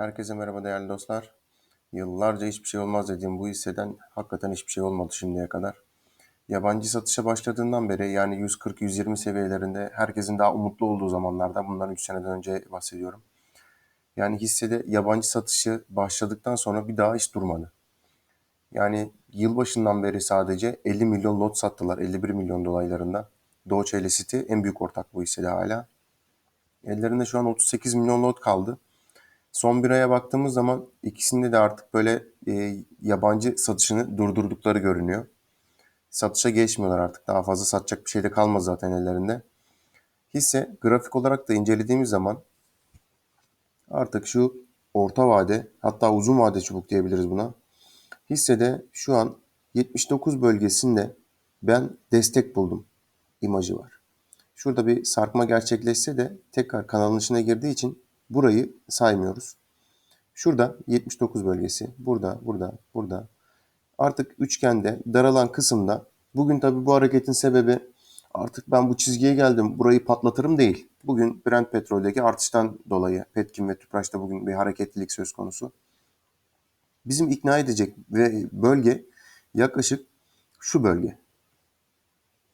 Herkese merhaba değerli dostlar. Yıllarca hiçbir şey olmaz dediğim bu hisseden hakikaten hiçbir şey olmadı şimdiye kadar. Yabancı satışa başladığından beri yani 140-120 seviyelerinde herkesin daha umutlu olduğu zamanlarda bundan 3 seneden önce bahsediyorum. Yani hissede yabancı satışı başladıktan sonra bir daha hiç durmadı. Yani yılbaşından beri sadece 50 milyon lot sattılar 51 milyon dolaylarında. Doğu ile City en büyük ortak bu hissede hala. Ellerinde şu an 38 milyon lot kaldı. Son bir aya baktığımız zaman ikisinde de artık böyle e, yabancı satışını durdurdukları görünüyor. Satışa geçmiyorlar artık. Daha fazla satacak bir şey de kalmaz zaten ellerinde. Hisse grafik olarak da incelediğimiz zaman artık şu orta vade hatta uzun vade çubuk diyebiliriz buna. Hissede şu an 79 bölgesinde ben destek buldum imajı var. Şurada bir sarkma gerçekleşse de tekrar kanalın içine girdiği için burayı saymıyoruz. Şurada 79 bölgesi, burada, burada, burada. Artık üçgende daralan kısımda bugün tabii bu hareketin sebebi artık ben bu çizgiye geldim burayı patlatırım değil. Bugün Brent petroldeki artıştan dolayı Petkim ve Tüpraş'ta bugün bir hareketlilik söz konusu. Bizim ikna edecek ve bölge yaklaşık şu bölge.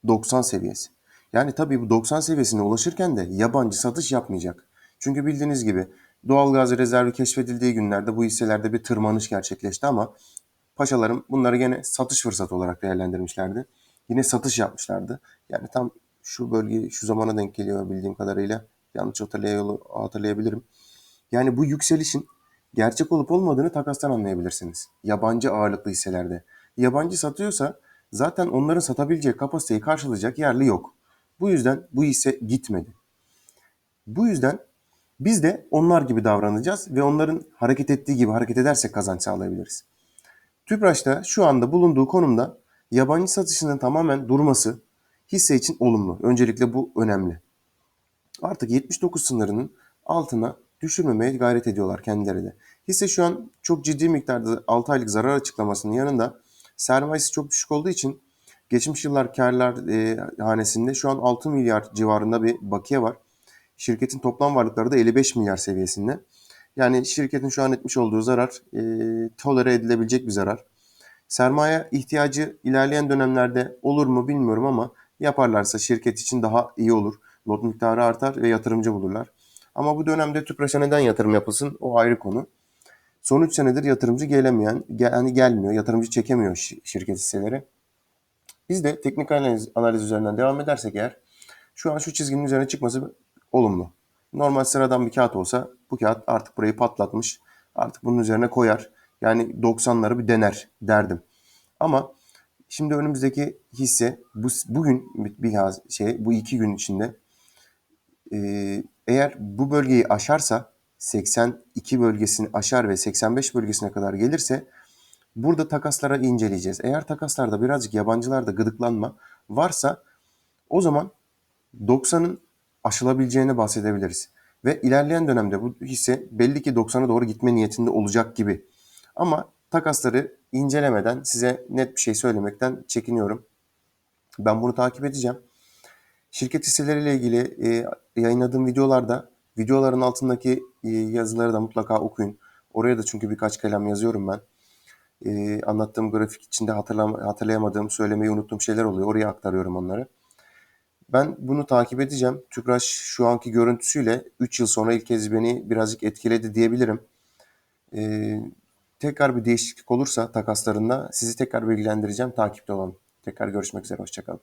90 seviyesi. Yani tabii bu 90 seviyesine ulaşırken de yabancı satış yapmayacak. Çünkü bildiğiniz gibi doğal gaz rezervi keşfedildiği günlerde bu hisselerde bir tırmanış gerçekleşti ama paşalarım bunları gene satış fırsatı olarak değerlendirmişlerdi. Yine satış yapmışlardı. Yani tam şu bölge şu zamana denk geliyor bildiğim kadarıyla. Yanlış hatırlayabilirim. Yani bu yükselişin gerçek olup olmadığını takastan anlayabilirsiniz. Yabancı ağırlıklı hisselerde. Yabancı satıyorsa zaten onların satabileceği kapasiteyi karşılayacak yerli yok. Bu yüzden bu hisse gitmedi. Bu yüzden biz de onlar gibi davranacağız ve onların hareket ettiği gibi hareket edersek kazanç sağlayabiliriz. Tüpraş'ta şu anda bulunduğu konumda yabancı satışının tamamen durması hisse için olumlu. Öncelikle bu önemli. Artık 79 sınırının altına düşürmemeye gayret ediyorlar kendileri de. Hisse şu an çok ciddi miktarda 6 aylık zarar açıklamasının yanında sermayesi çok düşük olduğu için geçmiş yıllar karlar e, hanesinde şu an 6 milyar civarında bir bakiye var. Şirketin toplam varlıkları da 55 milyar seviyesinde. Yani şirketin şu an etmiş olduğu zarar e, tolere edilebilecek bir zarar. Sermaye ihtiyacı ilerleyen dönemlerde olur mu bilmiyorum ama yaparlarsa şirket için daha iyi olur. Lot miktarı artar ve yatırımcı bulurlar. Ama bu dönemde TÜPRAŞ'a neden yatırım yapılsın o ayrı konu. Son 3 senedir yatırımcı gelemeyen, gel, hani gelmiyor, yatırımcı çekemiyor şirket hisseleri. Biz de teknik analiz, analiz üzerinden devam edersek eğer şu an şu çizginin üzerine çıkması olumlu. Normal sıradan bir kağıt olsa bu kağıt artık burayı patlatmış. Artık bunun üzerine koyar. Yani 90'ları bir dener derdim. Ama şimdi önümüzdeki hisse bu, bugün biraz şey bu iki gün içinde e, eğer bu bölgeyi aşarsa 82 bölgesini aşar ve 85 bölgesine kadar gelirse burada takaslara inceleyeceğiz. Eğer takaslarda birazcık yabancılarda gıdıklanma varsa o zaman 90'ın aşılabileceğini bahsedebiliriz. Ve ilerleyen dönemde bu hisse belli ki 90'a doğru gitme niyetinde olacak gibi. Ama takasları incelemeden size net bir şey söylemekten çekiniyorum. Ben bunu takip edeceğim. Şirket hisseleriyle ilgili e, yayınladığım videolarda videoların altındaki e, yazıları da mutlaka okuyun. Oraya da çünkü birkaç kelam yazıyorum ben. E, anlattığım grafik içinde hatırlayamadığım, söylemeyi unuttuğum şeyler oluyor. Oraya aktarıyorum onları. Ben bunu takip edeceğim. Tüpraş şu anki görüntüsüyle 3 yıl sonra ilk kez beni birazcık etkiledi diyebilirim. Ee, tekrar bir değişiklik olursa takaslarında sizi tekrar bilgilendireceğim. Takipte olun. Tekrar görüşmek üzere. Hoşçakalın.